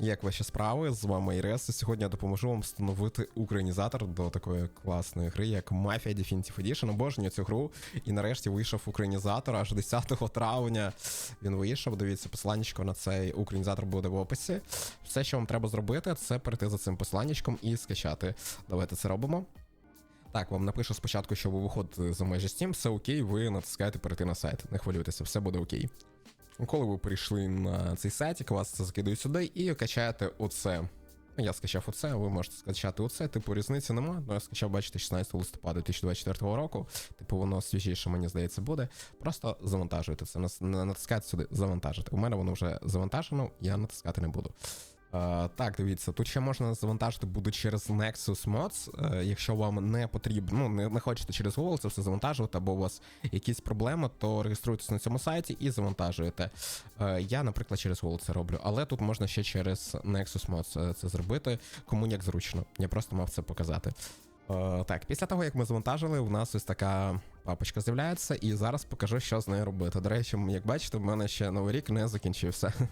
як ваші справи? З вами Ірес. Сьогодні я допоможу вам встановити українізатор до такої класної гри, як Mafia Definitive Edition. Обожнюю цю гру. І нарешті вийшов українізатор аж 10 травня. Він вийшов. Дивіться, посланнячко на цей українізатор буде в описі. Все, що вам треба зробити, це перейти за цим посланнячком і скачати. Давайте це робимо. Так, вам напишу спочатку, що ви виходите за межі Steam, все окей, ви натискаєте перейти на сайт. Не хвилюйтеся, все буде окей. Коли ви прийшли на цей сайт, вас це закидує сюди і качаєте оце. Я скачав оце, ви можете скачати оце. Типу, різниці нема. Ну я скачав, бачите, 16 листопада 2024 року. Типу, воно свіжіше, мені здається, буде. Просто завантажуйте це. Натискайте на- сюди завантажити. У мене воно вже завантажено, я натискати не буду. Е, так, дивіться, тут ще можна завантажити буде через Nexus Mods. Е, якщо вам не потрібно, ну не, не хочете через Google це все завантажувати, або у вас якісь проблеми, то реєструйтесь на цьому сайті і завантажуєте. Е, я, наприклад, через Google це роблю, але тут можна ще через Nexus Mods це зробити, кому як зручно. Я просто мав це показати. Так, після того, як ми завантажили, у нас ось така папочка з'являється, і зараз покажу, що з нею робити. До речі, як бачите, в мене ще новий рік не закінчився.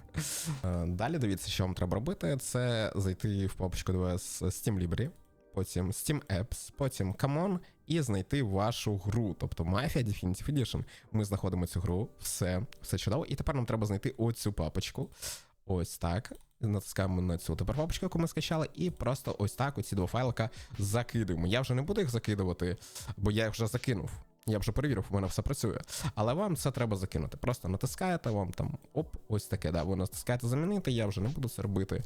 Е, Далі дивіться, що вам треба робити. Це зайти в папочку ДВС Steam Library, потім Steam Apps, потім Common і знайти вашу гру, тобто Mafia Definitive Edition. Ми знаходимо цю гру, все, все чудово. І тепер нам треба знайти оцю папочку. Ось так. Натискаємо на цю тепер папочку, яку ми скачали, і просто ось так оці два файлика закидуємо. Я вже не буду їх закидувати, бо я їх вже закинув. Я вже перевірив, у мене все працює. Але вам це треба закинути. Просто натискаєте, вам там оп, ось таке, да. Ви натискаєте замінити, я вже не буду це робити.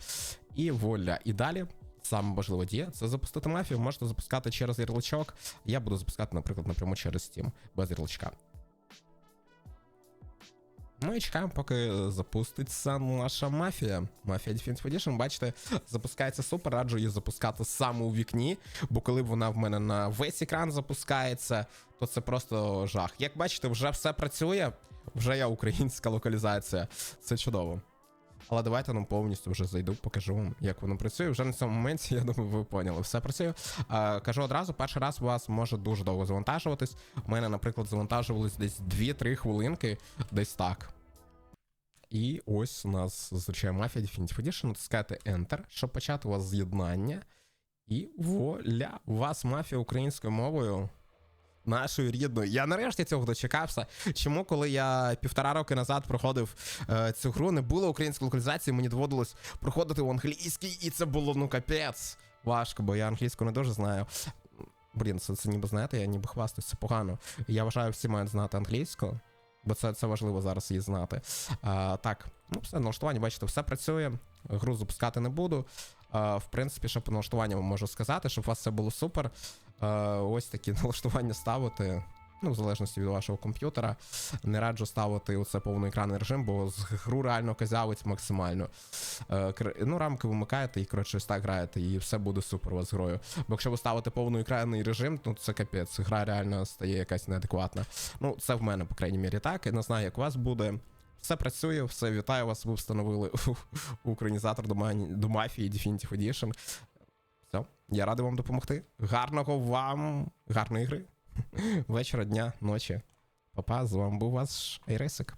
І воля. І далі. Саме важливе дія це запустити мафію. Можете запускати через ярличок. Я буду запускати, наприклад, напряму через Steam, без ярличка. І чекаємо, поки запуститься наша мафія. Мафія Defense Edition, бачите, запускається супер, раджу її запускати саме у вікні, бо коли вона в мене на весь екран запускається, то це просто жах. Як бачите, вже все працює, вже є українська локалізація. Це чудово. Але давайте нам повністю вже зайду, покажу вам, як воно працює. Вже на цьому моменті, я думаю, ви поняли, все працює. А, кажу одразу, перший раз у вас може дуже довго завантажуватись. У мене, наприклад, завантажувались десь 2-3 хвилинки, десь так. І ось у нас зазвичай мафія Definitive Edition. Натискаєте Enter, щоб почати у вас з'єднання. І воля! У вас мафія українською мовою. Нашою рідною. Я нарешті цього дочекався. Чому, коли я півтора роки назад проходив е, цю гру, не було української локалізації, мені доводилось проходити в англійській, і це було ну капець. Важко, бо я англійську не дуже знаю. Блін, це, це ніби знаєте, я ніби хвастаюсь, це погано. Я вважаю, всі мають знати англійську, бо це, це важливо зараз її знати. А, так, ну все, налаштування, бачите, все працює. Гру запускати не буду. А, в принципі, що по налаштуванням можу сказати, щоб у вас все було супер. Е, ось такі налаштування ставити. Ну, в залежності від вашого комп'ютера. Не раджу ставити оце повноекранний режим, бо з гру реально козявить максимально. Е, ну, рамки вимикаєте і, коротше, ось так граєте, і все буде супер у вас грою. Бо якщо ви ставите повноекранний режим, ну це капець, гра реально стає якась неадекватна. Ну, це в мене, по крайній мірі, так. Я не знаю, як у вас буде. Все працює, все вітаю вас. Ви встановили українізатор до мафії Definitive Edition. Все, я радий вам допомогти. Гарного вам, гарної гри. Вечора, дня, ночі. Папа, з вами був ваш Айресик.